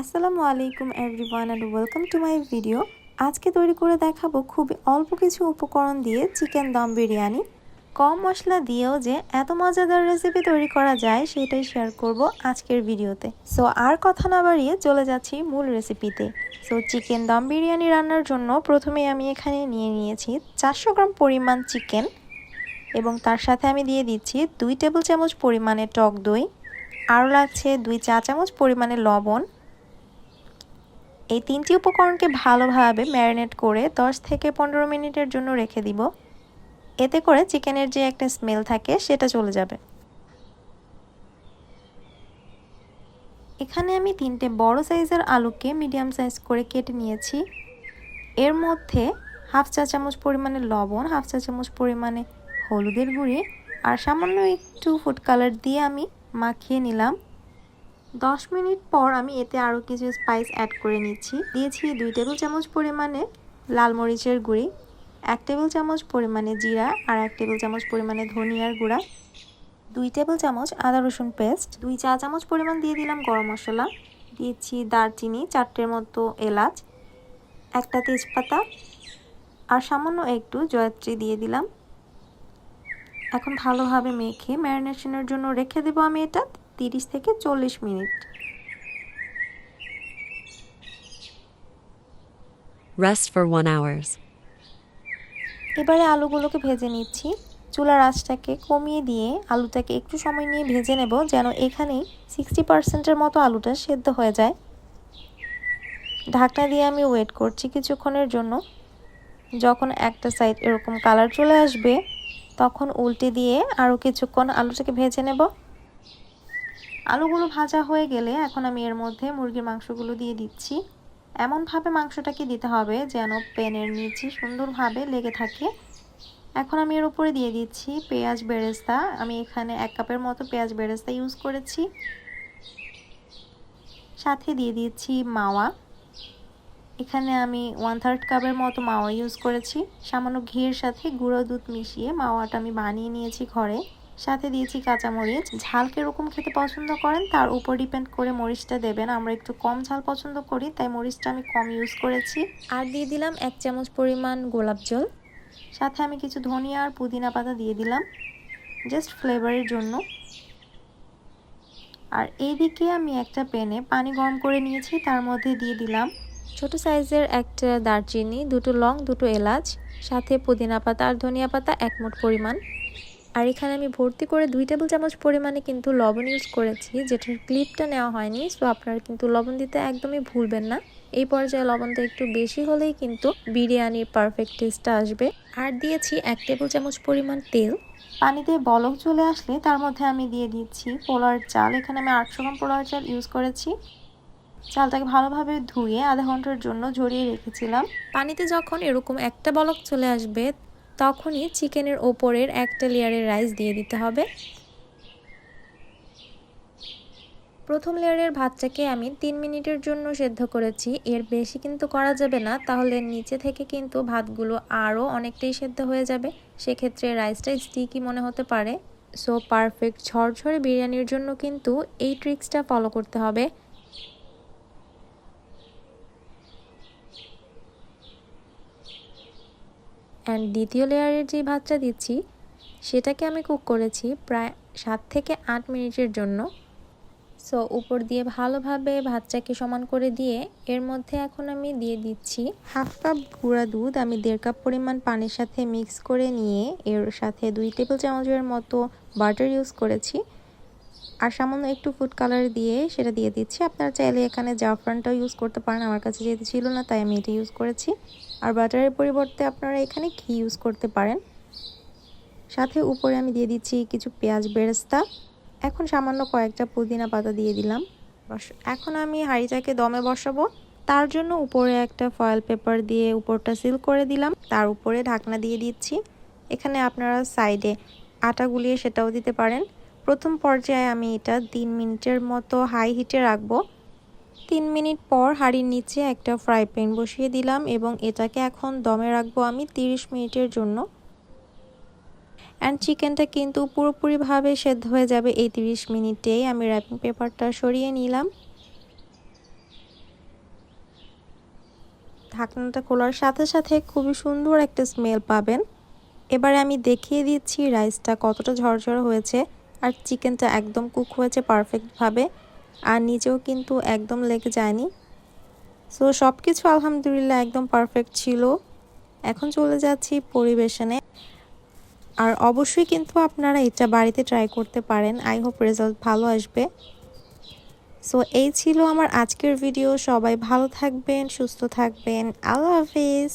আসসালামু আলাইকুম everyone and welcome to my video আজকে তৈরি করে দেখাবো খুবই অল্প কিছু উপকরণ দিয়ে চিকেন দম বিরিয়ানি। কম মশলা দিয়েও যে এত মজাদার রেসিপি তৈরি করা যায় সেটাই শেয়ার করব আজকের ভিডিওতে সো আর কথা না বাড়িয়ে চলে যাচ্ছি মূল রেসিপিতে সো চিকেন দম বিরিয়ানি রান্নার জন্য প্রথমে আমি এখানে নিয়ে নিয়েছি চারশো গ্রাম পরিমাণ চিকেন এবং তার সাথে আমি দিয়ে দিচ্ছি দুই টেবিল চামচ পরিমাণে টক দই। আরও লাগছে দুই চা চামচ পরিমাণে লবণ। এই তিনটি উপকরণকে ভালোভাবে ম্যারিনেট করে 10 থেকে পনেরো মিনিটের জন্য রেখে দিব। এতে করে চিকেনের যে একটা স্মেল থাকে, সেটা চলে যাবে। এখানে আমি তিনটে বড় সাইজের আলুকে মিডিয়াম সাইজ করে কেটে নিয়েছি। এর মধ্যে হাফ চা চামচ পরিমাণে লবণ, হাফ চা চামচ পরিমাণে হলুদের গুঁড়ি আর সামান্য একটু ফুড কালার দিয়ে আমি মাখিয়ে নিলাম। দশ মিনিট পর আমি এতে আরও কিছু স্পাইস অ্যাড করে নিচ্ছি। দিয়েছি দুই টেবিল চামচ পরিমাণে লাল মরিচের গুঁড়ি, এক টেবিল চামচ পরিমাণে জিরা আর এক টেবিল চামচ পরিমাণে ধনিয়ার গুঁড়া, দুই টেবিল চামচ আদা রসুন পেস্ট দুই চা চামচ পরিমাণ দিয়ে দিলাম গরম মশলা। দিয়েছি দারচিনি, চারটের মতো এলাচ, একটা তেজপাতা আর সামান্য একটু জয়ত্রী দিয়ে দিলাম। এখন ভালোভাবে মেখে ম্যারিনেশনের জন্য রেখে দেবো আমি এটা। তিরিশ থেকে চল্লিশ মিনিট। Rest for 1 hours. এবারে আলুগুলোকে ভেজে নিচ্ছি। চুলার আঁচটাকে কমিয়ে দিয়ে আলুটাকে একটু সময় নিয়ে ভেজে নেব যেন এখানেই সিক্সটি পার্সেন্টের মতো আলুটা সেদ্ধ হয়ে যায়। ঢাকনা দিয়ে আমি ওয়েট করছি কিছুক্ষণের জন্য। যখন একটা সাইড এরকম কালার চলে আসবে তখন উল্টে দিয়ে আরও কিছুক্ষণ আলুটাকে ভেজে নেব। আলুগুলো ভাজা হয়ে গেলে এখন আমি এর মধ্যে মুরগির মাংসগুলো দিয়ে দিচ্ছি। এমনভাবে মাংসটাকে দিতে হবে যেন প্যানের নিচে সুন্দরভাবে লেগে থাকে। এখন আমি এর উপরে দিয়ে দিচ্ছি পেঁয়াজ বেরেস্তা। আমি এখানে এক কাপের মতো পেঁয়াজ বেরেস্তা ইউজ করেছি। সাথে দিয়ে দিচ্ছি মাওয়া। এখানে আমি ওয়ান থার্ড কাপের মতো মাওয়া ইউজ করেছি। সামান্য ঘিয়ের সাথে গুঁড়ো দুধ মিশিয়ে মাওয়াটা আমি বানিয়ে নিয়েছি ঘরে। সাথে দিয়েছি কাঁচামরিচ। ঝাল কীরকম খেতে পছন্দ করেন? তার উপর ডিপেন্ড করে মরিচটা দেবেন। আমরা একটু কম ঝাল পছন্দ করি তাই মরিচটা আমি কম ইউজ করেছি। আর দিয়ে দিলাম এক চামচ পরিমাণ গোলাপ জল। সাথে আমি কিছু ধনিয়া আর পুদিনা পাতা দিয়ে দিলাম। জাস্ট ফ্লেভারের জন্য। আর এইদিকে আমি একটা প্যানে পানি গরম করে নিয়েছি তার মধ্যে দিয়ে দিলাম। ছোট সাইজের একটা দারচিনি দুটো লং দুটো এলাচ সাথে পুদিনা পাতা আর ধনিয়া পাতা এক মুঠ পরিমাণ। আর এখানে আমি ভর্তি করে দুই টেবিল চামচ পরিমাণে কিন্তু লবণ ইউজ করেছি, যেটার ক্লিপটা নেওয়া হয়নি সো আপনারা কিন্তু লবণ দিতে একদমই ভুলবেন না। এই পর্যায়ে লবণটা একটু বেশি হলেই কিন্তু বিরিয়ানির পারফেক্ট টেস্টটা আসবে। আর দিয়েছি এক টেবিল চামচ পরিমাণ তেল। পানিতে বলক চলে আসলে তার মধ্যে আমি দিয়ে দিচ্ছি পোলার চাল। এখানে আমি আটশো গ্রাম পোলার চাল ইউজ করেছি। চালটাকে ভালোভাবে ধুয়ে আধা ঘণ্টার জন্য ঝরিয়ে রেখেছিলাম। পানিতে যখন এরকম একটা বলক চলে আসবে তখনই চিকেনের ওপরের একটা লেয়ারের রাইস দিয়ে দিতে হবে। প্রথম লেয়ারের ভাতটাকে আমি তিন মিনিটের জন্য সেদ্ধ করেছি। এর বেশি কিন্তু করা যাবে না, তাহলে নিচে থেকে কিন্তু ভাতগুলো আরও অনেকটাই সেদ্ধ হয়ে যাবে। সেক্ষেত্রে রাইসটা স্টিকি মনে হতে পারে। সো পারফেক্ট ঝরঝরে বিরিয়ানির জন্য কিন্তু এই ট্রিক্সটা ফলো করতে হবে। অ্যান্ড দ্বিতীয় লেয়ারের যে ভাতটা দিচ্ছি, সেটাকে আমি কুক করেছি প্রায় সাত থেকে আট মিনিটের জন্য। সো উপর দিয়ে ভালোভাবে ভাতটাকে সমান করে দিয়ে এর মধ্যে এখন আমি দিয়ে দিচ্ছি হাফ কাপ গুঁড়া দুধ। আমি দেড় কাপ পরিমাণ পানির সাথে মিক্স করে নিয়ে এর সাথে দুই টেবিল চামচের মতো বাটার ইউজ করেছি। আর সামান্য একটু ফুড কালার দিয়ে সেটা দিয়ে দিচ্ছি। আপনারা চাইলে এখানে জাফরানটাও ইউজ করতে পারেন। আমার কাছে যেহেতু ছিল না, তাই আমি এটা ইউজ করেছি। আর বাটারের পরিবর্তে আপনারা এখানে ঘি ইউজ করতে পারেন। সাথে উপরে আমি দিয়ে দিচ্ছি কিছু পেঁয়াজ বেরেস্তা। এখন সামান্য কয়েকটা পুদিনা পাতা দিয়ে দিলাম। এখন আমি হাঁড়িটাকে দমে বসাবো। তার জন্য উপরে একটা ফয়েল পেপার দিয়ে উপরটা সিল করে দিলাম। তার উপরে ঢাকনা দিয়ে দিচ্ছি। এখানে আপনারা সাইডে আটা গুলিয়ে সেটাও দিতে পারেন। প্রথম পর্যায়ে আমি এটা তিন মিনিটের মতো হাই হিটে রাখব। তিন মিনিট পর হাঁড়ির নিচে একটা ফ্রাই প্যান বসিয়ে দিলাম এবং এটাকে এখন দমে রাখব আমি তিরিশ মিনিটের জন্য। অ্যান্ড চিকেনটা কিন্তু পুরোপুরিভাবে সেদ্ধ হয়ে যাবে এই তিরিশ মিনিটেই। আমি র্যাপিং পেপারটা সরিয়ে নিলাম। ঢাকনাটা খোলার সাথে সাথে খুবই সুন্দর একটা স্মেল পাবেন। এবারে আমি দেখিয়ে দিচ্ছি রাইসটা কতটা ঝরঝর হয়েছে। আর চিকেনটা একদম কুক হয়েছে পারফেক্টভাবে, আর নিজেও কিন্তু একদম লেগে যায়নি। সো সব কিছু আলহামদুলিল্লাহ একদম পারফেক্ট ছিল। এখন চলে যাচ্ছি পরিবেশনে। আর অবশ্যই কিন্তু আপনারা এটা বাড়িতে ট্রাই করতে পারেন। আই হোপ রেজাল্ট ভালো আসবে। সো এই ছিল আমার আজকের ভিডিও সবাই ভালো থাকবেন, সুস্থ থাকবেন। আল্লাহ হাফিজ।